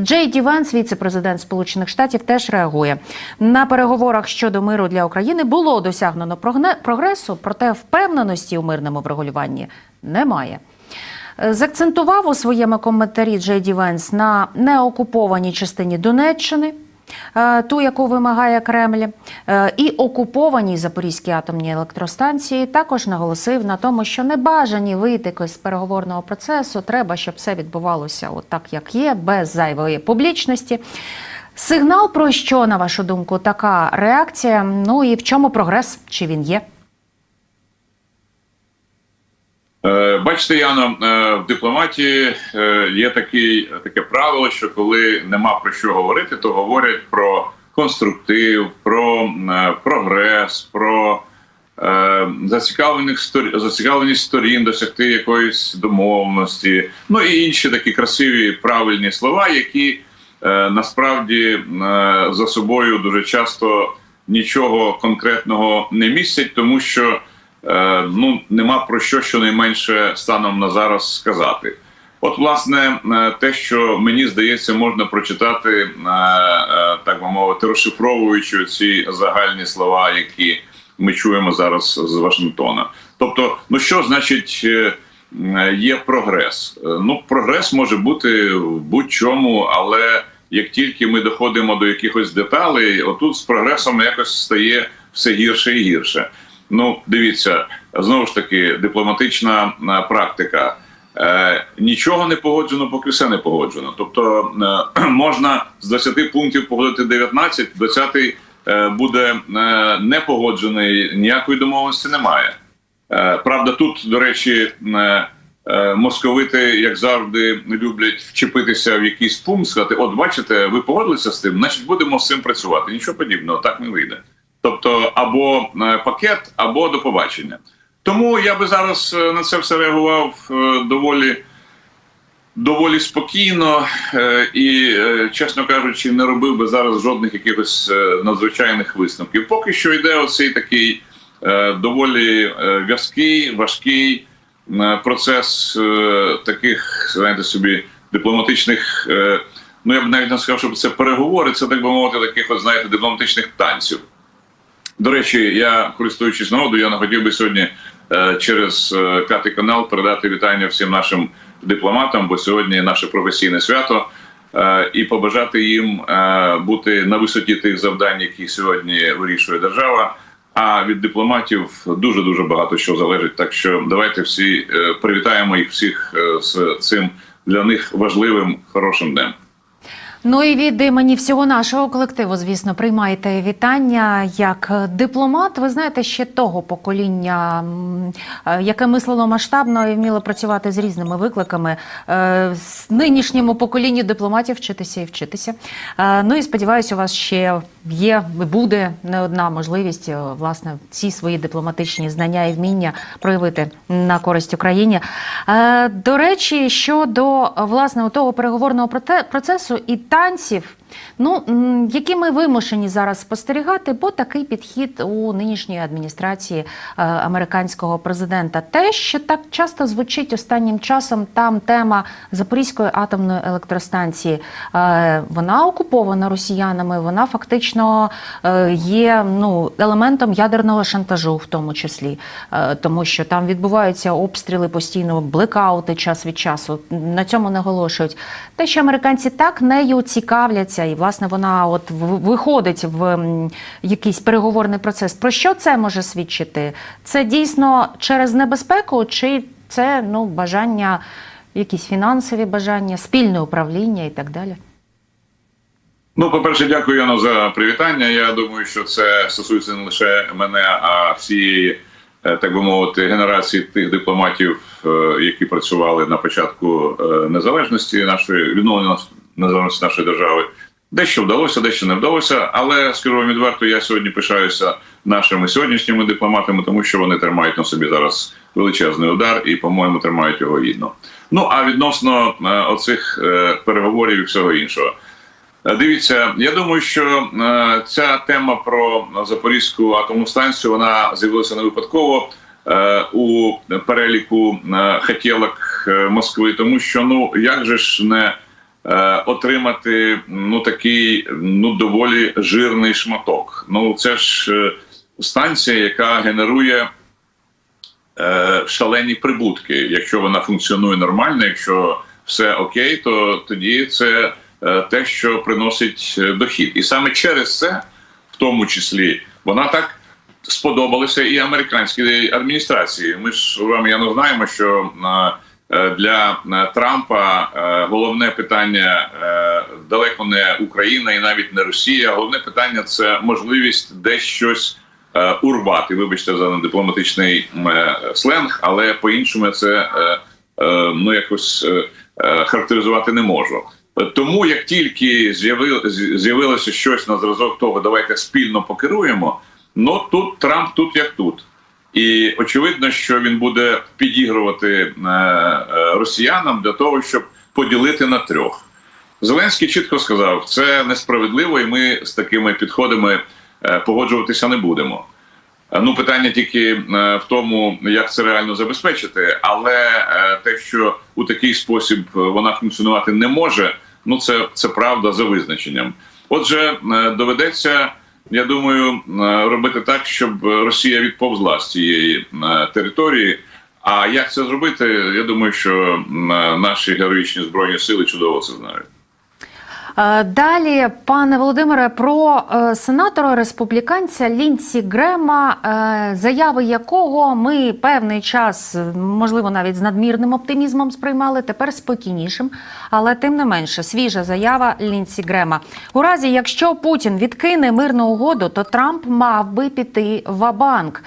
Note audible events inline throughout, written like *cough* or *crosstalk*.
Джей Ді Венс, віце-президент Сполучених Штатів, теж реагує на переговорах щодо миру для України. Було досягнено прогресу, проте впевненості у мирному врегулюванні немає. Е, Закцентував у своєму коментарі Джей Ді Венс на неокупованій частині Донеччини, ту, яку вимагає Кремль, е, і окупованій Запорізькій атомній електростанції. Також наголосив на тому, що не бажані вийти з переговорного процесу. Треба, щоб все відбувалося от як є, без зайвої публічності. Сигнал про що, на вашу думку, така реакція? Ну і в чому прогрес? Чи він є? Е, Бачите, Яно, е, в дипломатії е, є такий, таке правило, що коли нема про що говорити, то говорять про конструктив, про е, прогрес, про е, зацікавлених сторін, зацікавленість сторін досягти якоїсь домовленості, ну і інші такі красиві правильні слова, які е, насправді е, за собою дуже часто нічого конкретного не містять, тому що е, ну нема про що щонайменше станом на зараз сказати. От, власне, е, те, що мені здається, можна прочитати, е, е, так би мовити, розшифровуючи ці загальні слова, які ми чуємо зараз з Вашингтона. Тобто, ну що значить е, е, є прогрес? Е, Ну, прогрес може бути в будь-чому, але як тільки ми доходимо до якихось деталей, отут з прогресом якось стає все гірше і гірше. Ну, дивіться, знову ж таки, дипломатична е, практика. Е, нічого не погоджено, поки все не погоджено. Тобто е, *clears throat* можна з 20 пунктів погодити 19, 20 е, буде е, не погоджений, ніякої домовленості немає. Е, правда, тут, до речі, е, е, московити, як завжди, люблять вчепитися в якийсь пункт, сказати: от бачите, ви погодилися з тим, значить будемо з цим працювати. Нічого подібного, так не вийде. Тобто, або е, пакет, або до побачення. Тому я би зараз е, на це все реагував е, доволі. Доволі спокійно і, чесно кажучи, не робив би зараз жодних якихось надзвичайних висновків. Поки що йде оцей такий доволі в'язкий, важкий процес таких, знаєте собі, дипломатичних. Ну я б навіть не сказав, щоб це переговори, це так би мовити, таких, от, знаєте, дипломатичних танців. До речі, я користуючись нагодою, я хотів би сьогодні е, через е, п'ятий канал передати вітання всім нашим дипломатам, бо сьогодні наше професійне свято, е, і побажати їм бути на висоті тих завдань, які сьогодні вирішує держава. А від дипломатів дуже дуже багато що залежить. Так що давайте всі привітаємо їх всіх з цим для них важливим хорошим днем. Ну і від імені всього нашого колективу, звісно, приймайте вітання як дипломат. Ви знаєте, ще того покоління, е, яке мислило масштабно і вміло працювати з різними викликами. Е, З нинішньому поколінню дипломатів вчитися і вчитися. Е, Ну і сподіваюся, у вас ще є буде не одна можливість власне ці свої дипломатичні знання і вміння проявити на користь Україні. До речі, щодо власне того переговорного процесу і танців, ну які ми вимушені зараз спостерігати, бо такий підхід у нинішньої адміністрації е, американського президента. Те, що так часто звучить останнім часом, там тема Запорізької атомної електростанції, е, вона окупована росіянами, вона фактично е, є ну елементом ядерного шантажу, в тому числі, тому що там відбуваються обстріли постійно, блекаути час від часу. На цьому наголошують. Те, що американці так нею цікавляться, і власне вона от виходить в якийсь переговорний процес. Про що це може свідчити? Це дійсно через небезпеку, чи це ну бажання, якісь фінансові бажання, спільне управління і так далі? Ну, по-перше, дякую Яно за привітання. Я думаю, що це стосується не лише мене, а всієї, е, так би мовити, генерації тих дипломатів, е, які працювали на початку е, незалежності нашої відновлення незалежності нашої держави. Дещо вдалося, дещо не вдалося. Але скажу вам відверто, я сьогодні пишаюся нашими сьогоднішніми дипломатами, тому що вони тримають на собі зараз величезний удар і, по-моєму, тримають його гідно. Ну а відносно е, оцих е, переговорів і всього іншого. Е, Дивіться, я думаю, що ця тема про Запорізьку атомну станцію вона з'явилася не випадково у переліку хотілок Москви, тому що ну як же ж не отримати ну такий ну доволі жирний шматок. Ну це ж е, станція, яка генерує е, шалені прибутки. Якщо вона функціонує нормально, якщо все окей, то тоді це е, те, що приносить е, дохід. І саме через це, в тому числі, вона так сподобалася і американській адміністрації. Ми ж з вами я знаємо, що е, е, для е, Трампа е, головне питання е, далеко не Україна і навіть не Росія. Головне питання це можливість десь щось е, урвати. Вибачте за дипломатичний е, сленг, але по-іншому це е, е, ну якось е, е, характеризувати не можу. Тому як тільки з'яви- з'явилося щось на зразок того, давайте спільно покеруємо. Ну тут Трамп тут як тут. І очевидно, що він буде підігрувати е, е, росіянам для того, щоб поділити на трьох. Зеленський чітко сказав, це несправедливо, і ми з такими підходами е, погоджуватися не будемо. Ну, питання тільки в тому, як це реально забезпечити, але те, що у такий спосіб вона функціонувати не може, ну це, це правда за визначенням. Отже, доведеться, я думаю, е, робити так, щоб Росія відповзла з цієї е, території. А як це зробити? Я думаю, що е, наші героїчні збройні сили чудово це знають. Е, Далі, пане Володимире, про е, сенатора республіканця Лінсі Грема, е, заяви якого ми певний час, можливо, навіть з надмірним оптимізмом сприймали, тепер спокійнішим. Але тим не менше, свіжа заява Лінсі Грема. У разі, якщо Путін відкине мирну угоду, то Трамп мав би піти в банк,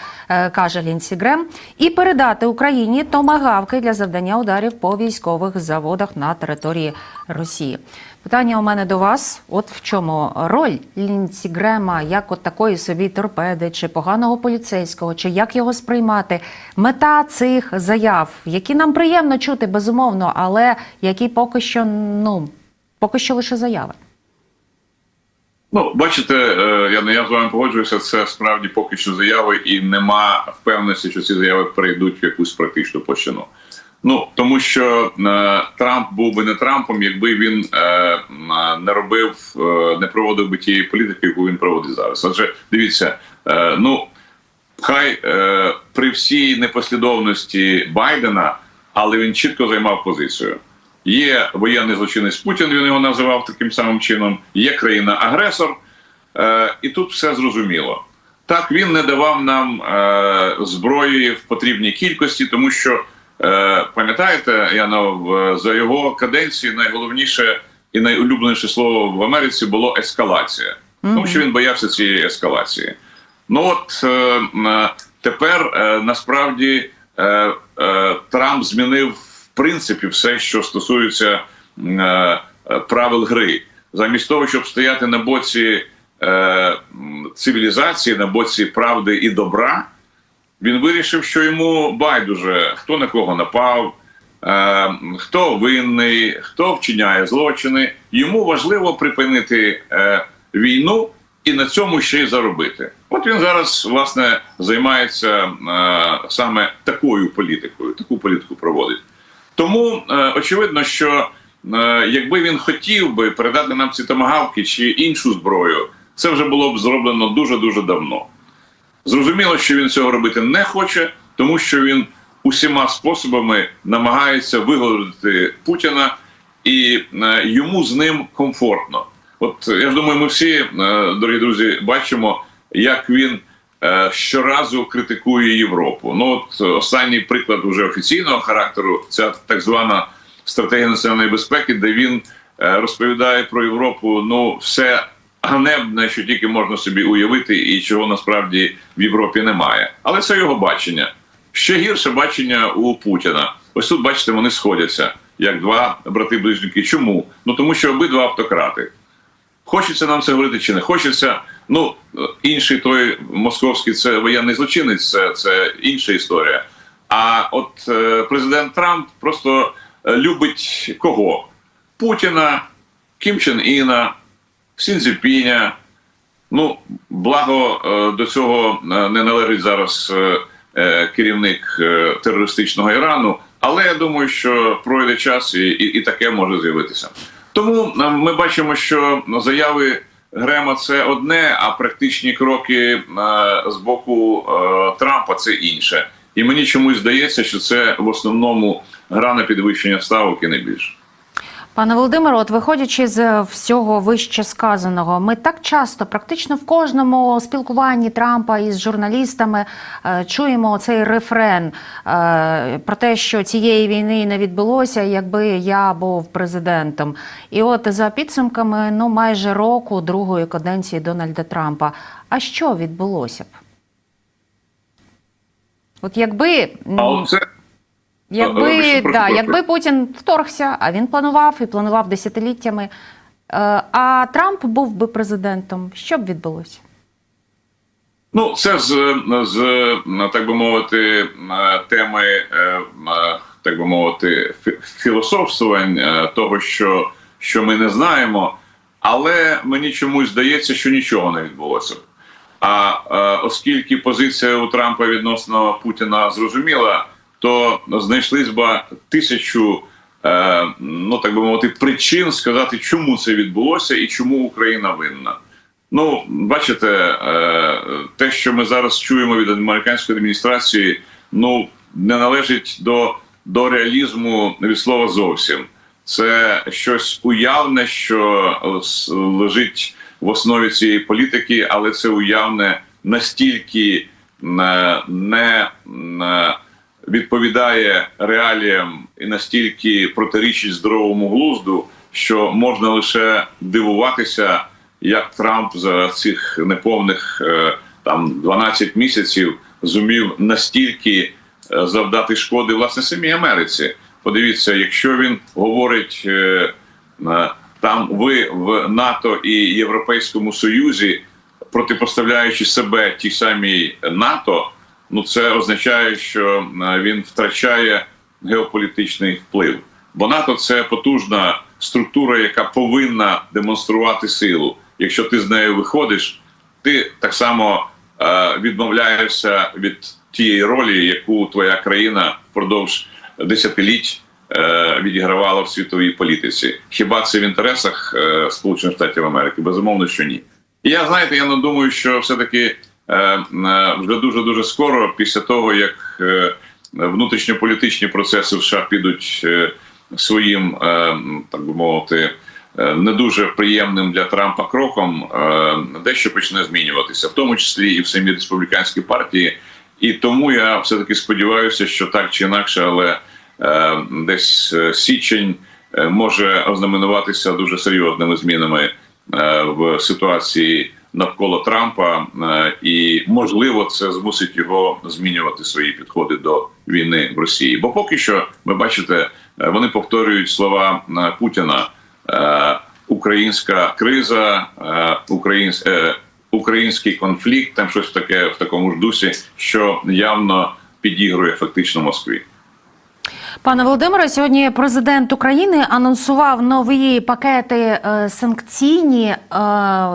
каже Лінсі Грем, і передати Україні томагавки для завдання ударів по військових заводах на території Росії. Питання у мене до вас: от в чому роль Лінсі Грема, як от такої собі торпеди, чи поганого поліцейського, чи як його сприймати? Мета цих заяв, які нам приємно чути, безумовно, але які поки що ну поки що лише заяви. Ну, бачите, е, я, я з вами погоджуюся, це справді поки що заяви, і нема впевненості, що ці заяви перейдуть в якусь практичну площину. Ну тому що е, Трамп був би не Трампом, якби він е, е, не робив, е, не проводив би тієї політики, яку він проводить зараз. Адже дивіться, е, ну хай е, при всій непослідовності Байдена, але він чітко займав позицію. Є воєнний злочинець Путін, він його називав таким самим чином. Є країна-агресор, е, і тут все зрозуміло. Так він не давав нам е, зброї в потрібній кількості, тому що пам'ятаєте, Яно, в- за його каденції найголовніше і найулюбленіше слово в Америці було ескалація, тому що він боявся цієї ескалації. Ну от е, тепер е, насправді е, е, Трамп змінив в принципі все, що стосується е, е, правил гри, замість того, щоб стояти на боці е, цивілізації, на боці правди і добра. Він вирішив, що йому байдуже, хто на кого напав, е, хто винний, хто вчиняє злочини. Йому важливо припинити е, війну і на цьому ще й заробити. От він зараз власне займається е, саме такою політикою, таку політику проводить. Тому е, очевидно, що е, якби він хотів би передати нам ці томагавки чи іншу зброю, це вже було б зроблено дуже дуже давно. Зрозуміло, що він цього робити не хоче, тому що він усіма способами намагається вигородити Путіна, і е, йому з ним комфортно. От я ж думаю, ми всі, е, дорогі друзі, бачимо, як він е, щоразу критикує Європу. Ну от останній приклад уже офіційного характеру це так звана стратегія національної безпеки, де він розповідає про Європу. Ну, все ганебне, що тільки можна собі уявити, і чого насправді в Європі немає. Але це його бачення. Ще гірше бачення у Путіна. Ось тут, бачите, вони сходяться як два брати-близнюки. Чому? Ну тому що обидва автократи. Хочеться нам це говорити чи не хочеться. Ну, інший той московський це воєнний злочинець, це, це інша історія. А от е, президент Трамп просто е, любить кого? Путіна, Кім Чен Іна, Сінзіпіня. Ну, благо е, до цього е, не належить зараз е, керівник терористичного Ірану, але я думаю, що пройде час і, і, і таке може з'явитися. Тому ми бачимо, що заяви Грема це одне, а практичні кроки з боку Трампа це інше. І мені чомусь здається, що це в основному гра на підвищення ставок і не більше. Пане Володимире, от виходячи з всього вище сказаного, ми так часто, практично в кожному спілкуванні Трампа із журналістами, е, чуємо цей рефрен е, про те, що цієї війни не відбулося, якби я був президентом. І от за підсумками ну майже року другої каденції Дональда Трампа. А що відбулося б? От якби А оце Якби, Вибачте, да, якби Путін вторгся, а він планував і планував десятиліттями, е, а Трамп був би президентом, що б відбулося? Ну, це з, з так би мовити, теми, е, так би мовити, фі- філософствувань е, того, що, що ми не знаємо, але мені чомусь здається, що нічого не відбулося. А е, оскільки позиція у Трампа відносно Путіна зрозуміла, то знайшлись би тисячу, е, ну так би мовити, причин сказати, чому це відбулося і чому Україна винна. Ну, бачите, е, те, що ми зараз чуємо від американської адміністрації, ну не належить до, до реалізму від слова зовсім. Це щось уявне, що е, лежить в основі цієї політики, але це уявне настільки не, не, не відповідає реаліям і настільки протирічить здоровому глузду, що можна лише дивуватися, як Трамп за цих неповних е, там 12 місяців зумів настільки е, завдати шкоди власне самій Америці. Подивіться, якщо він говорить е, там ви в НАТО і Європейському Союзі, протипоставляючи себе тій самій НАТО, ну це означає, що е, він втрачає геополітичний вплив. Бо НАТО це потужна структура, яка повинна демонструвати силу. Якщо ти з нею виходиш, ти так само е, відмовляєшся від тієї ролі, яку твоя країна впродовж десятиліть е, відігравала в світовій політиці. Хіба це в інтересах Сполучених Штатів Америки? Безумовно, що ні. І я знаєте, я не думаю, що все-таки е, е, вже дуже дуже скоро, після того як е, внутрішньополітичні процеси в США підуть е, своїм, е, так би мовити, е, не дуже приємним для Трампа кроком, е, дещо почне змінюватися, в тому числі і в самій республіканській партії. І тому я все таки сподіваюся, що так чи інакше, але е, десь е, січень е, може ознаменуватися дуже серйозними змінами е, в ситуації навколо Трампа, е, і можливо це змусить його змінювати свої підходи до війни в Росії. Бо поки що ви бачите, е, вони повторюють слова е, Путіна: українська криза, українсь, е, український конфлікт, там щось таке в такому ж дусі, що явно підігрує фактично Москві. Пане Володимире, сьогодні президент України анонсував нові пакети е, санкційні, е,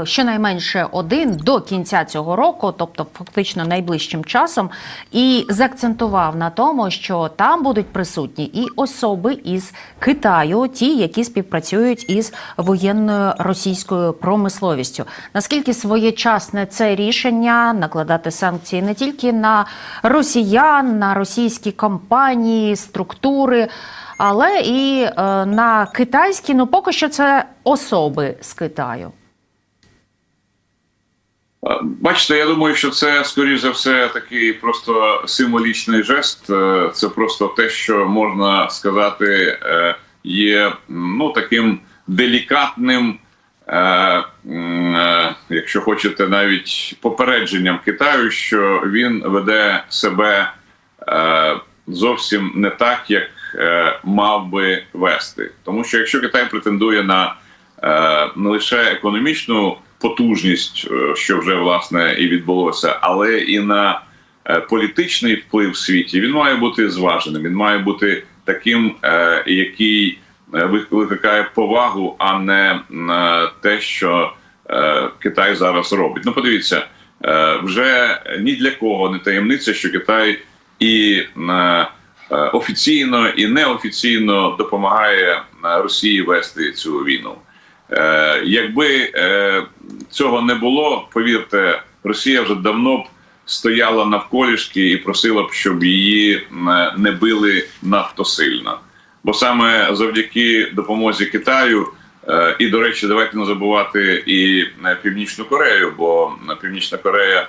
щонайменше один до кінця цього року, тобто фактично найближчим часом, і заакцентував на тому, що там будуть присутні і особи із Китаю, ті, які співпрацюють із воєнною російською промисловістю. Наскільки своєчасне це рішення накладати санкції не тільки на росіян, на російські компанії, структури, але і е, на китайські, ну поки що це особи з Китаю. Бачите, я думаю, що це скоріш за все такий просто символічний жест. Е, Це просто те, що можна сказати, е, є ну таким делікатним, якщо хочете, навіть попередженням Китаю, що він веде себе зовсім не так, як е, мав би вести. Тому що якщо Китай претендує на е, не лише економічну потужність, е, що вже власне і відбулося, але і на е, політичний вплив в світі, він має бути зваженим. Він має бути таким, е, який е, викликає повагу, а не е, те, що е, Китай зараз робить. Ну, подивіться, е, вже ні для кого не таємниця, що Китай і е, е, офіційно і неофіційно допомагає Росії вести цю війну. Е, якби е, цього не було, повірте, Росія вже давно б стояла навколішки і просила б, щоб її не били надто сильно. Бо саме завдяки допомозі Китаю, е, і до речі, давайте не забувати і е, Північну Корею, бо е, Північна Корея е,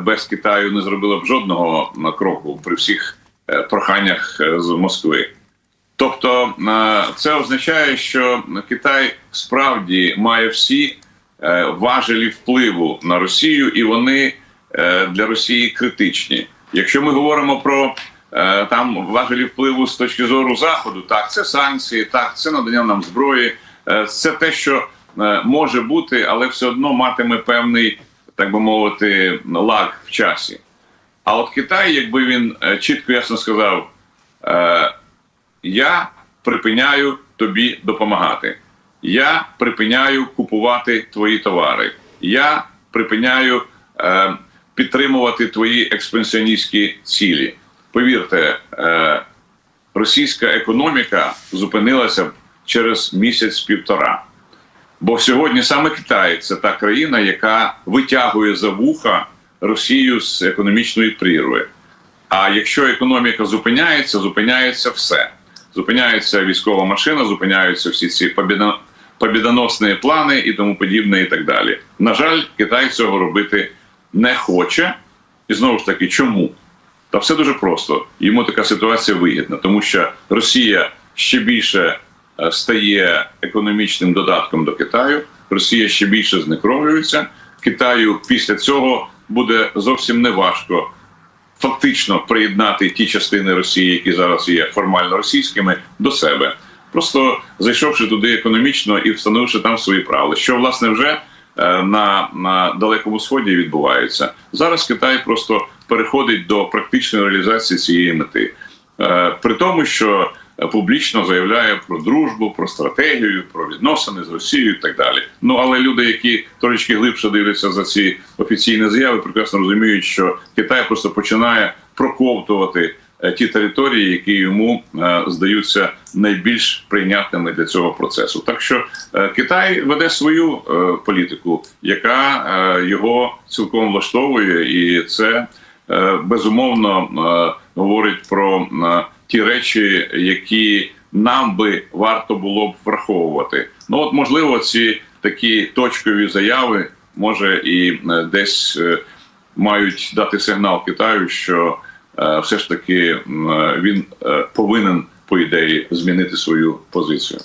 без Китаю не зробила б жодного е, кроку при всіх е, проханнях е, з Москви. Тобто е, це означає, що Китай справді має всі е, важелі впливу на Росію, і вони е, для Росії критичні. Якщо ми говоримо про е, там важелі впливу з точки зору заходу, так це санкції, так це надання нам зброї, е, це те, що е, може бути, але все одно матиме певний, так би мовити, лаг в часі. А от Китай, якби він е, чітко ясно сказав. Е, я припиняю тобі допомагати. Я припиняю купувати твої товари. Я припиняю е, підтримувати твої експансіоністські цілі. Повірте, російська економіка зупинилася через місяць-півтора. Бо сьогодні саме Китай це та країна, яка витягує за вуха Росію з економічної прірви. А якщо економіка зупиняється, зупиняється все. Зупиняється військова машина, зупиняються всі ці побідоносні плани і тому подібне, і так далі. На жаль, Китай цього робити не хоче. І знову ж таки, чому? Та все дуже просто. Йому така ситуація вигідна, тому що Росія ще більше стає економічним додатком до Китаю. Росія ще більше знекровлюється. Китаю після цього буде зовсім неважко фактично приєднати ті частини Росії, які зараз є формально російськими, до себе, просто зайшовши туди економічно і встановивши там свої правила, що власне вже е, на, на далекому сході відбувається. Зараз Китай просто переходить до практичної реалізації цієї мети, Е, при тому, що е, публічно заявляє про дружбу, про стратегію, про відносини з Росією і так далі. Ну але люди, які трошечки глибше дивляться за ці офіційні заяви, прекрасно розуміють, що Китай просто починає проковтувати е, ті території, які йому е, здаються найбільш прийнятними для цього процесу. Так що е, Китай веде свою політику, яка його цілком влаштовує, і це безумовно говорить про ті речі, які нам би варто було б враховувати. Ну от можливо, ці такі точкові заяви може і е, десь е, мають дати сигнал Китаю, що е, все ж таки він повинен по ідеї змінити свою позицію.